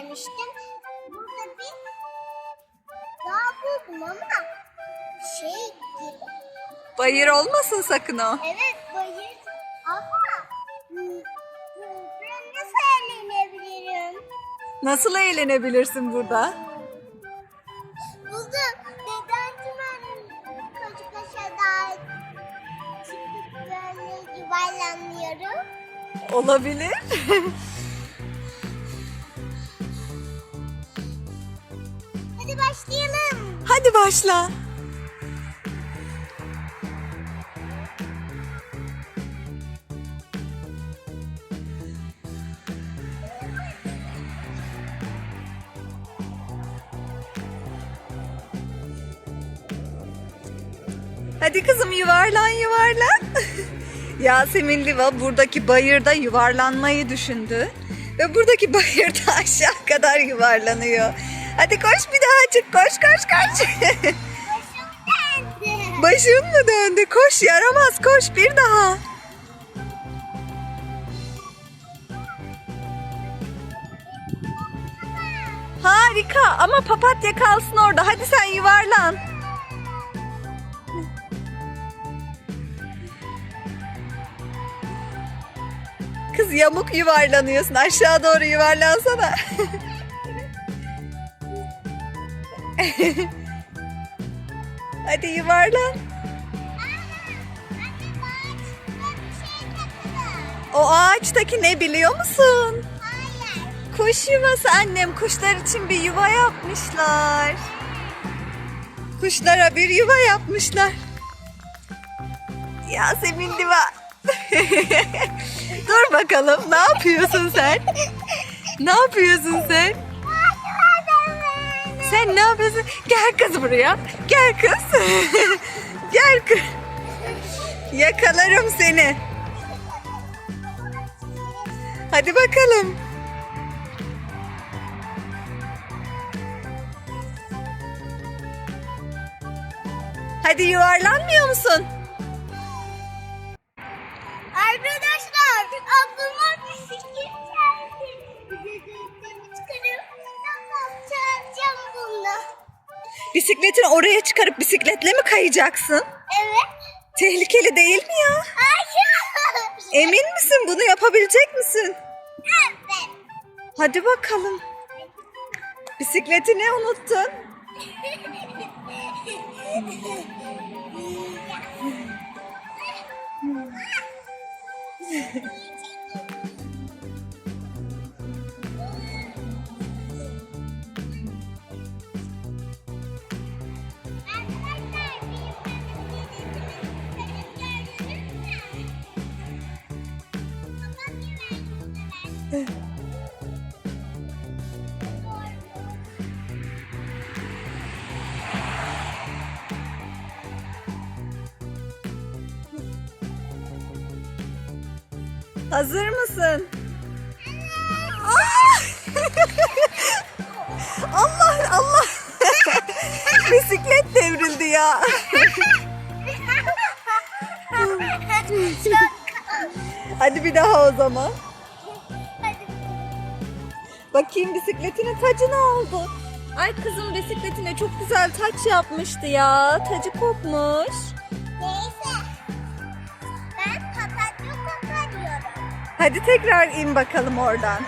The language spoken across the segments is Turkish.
gelmiştim. Burada bir dağ buldum ama şey gibi. Bayır olmasın sakın o. Evet bayır ama ben nasıl eğlenebilirim? Nasıl eğlenebilirsin burada? Burada neden tümen çocuk aşağıda çıkıp böyle? Olabilir. başlayalım. Hadi başla. Hadi kızım yuvarlan yuvarlan. Yasemin Liva buradaki bayırda yuvarlanmayı düşündü. Ve buradaki bayırda aşağı kadar yuvarlanıyor. Hadi koş bir daha çık koş koş koş. Başım mı döndü? Koş yaramaz koş bir daha. Harika ama papatya kalsın orada. Hadi sen yuvarlan. Kız yamuk yuvarlanıyorsun. Aşağı doğru yuvarlansana. Hadi yuvarlan. O ağaçtaki ne biliyor musun? Hayır. Kuş yuvası annem. Kuşlar için bir yuva yapmışlar. Kuşlara bir yuva yapmışlar. Yasemin Diva. Dur bakalım ne yapıyorsun sen? Ne yapıyorsun sen? Yapıyorsun? Gel kız buraya. Gel kız. Gel kız. Yakalarım seni. Hadi bakalım. Hadi yuvarlanmıyor musun? Bisikletini oraya çıkarıp bisikletle mi kayacaksın? Evet. Tehlikeli değil mi ya? Hayır. Emin misin bunu yapabilecek misin? Evet. Hadi bakalım. Bisikletini unuttun. Hazır mısın? Allah Allah. Bisiklet devrildi ya. Hadi bir daha o zaman. Bakayım bisikletinin tacı ne oldu? Ay kızım bisikletine çok güzel taç yapmıştı ya. Tacı kopmuş. Neyse. Ben papatya koparıyorum. Hadi tekrar in bakalım oradan.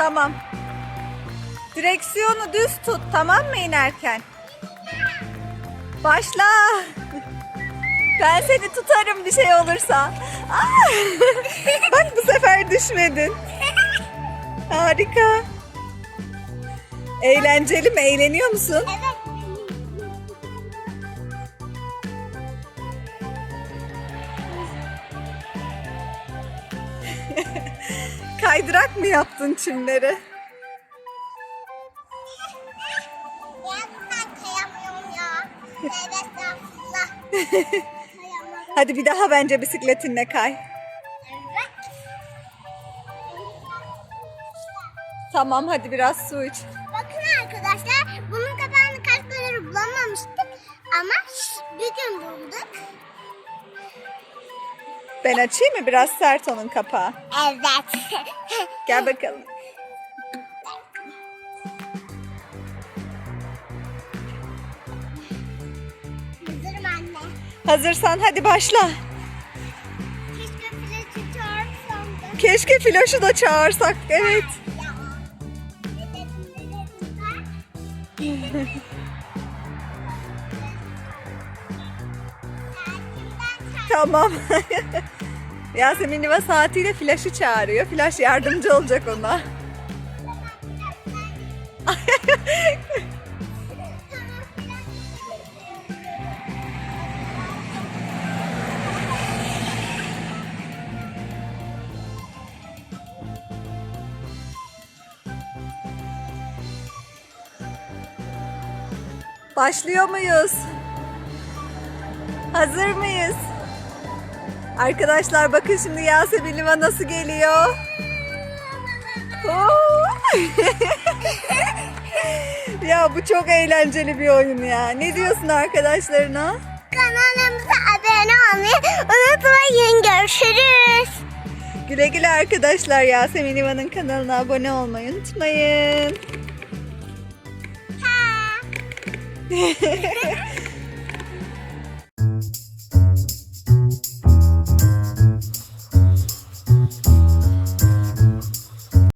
Tamam. Direksiyonu düz tut tamam mı inerken? Başla. Ben seni tutarım bir şey olursa. Aa! Bak bu sefer düşmedin. Harika. Eğlenceli mi? Eğleniyor musun? Evet. Kaydırak mı yaptın çimleri? Hadi bir daha bence bisikletinle kay. Tamam hadi biraz su iç. Ben açayım mı? Biraz sert onun kapağı. Evet. Gel bakalım. Hazırım anne. Hazırsan hadi başla. Keşke flaşı çağırsam. Keşke Floş'u da çağırsak. Evet. Tamam. Yasemin Liva saatiyle Flaş'ı çağırıyor. Flaş yardımcı olacak ona. Başlıyor muyuz? Hazır mıyız? Arkadaşlar bakın şimdi Yasemin Liva nasıl geliyor. Ya bu çok eğlenceli bir oyun ya. Ne diyorsun arkadaşlarına? Kanalımıza abone olmayı unutmayın. Görüşürüz. Güle güle arkadaşlar. Yasemin Liva'nın kanalına abone olmayı unutmayın. Ha.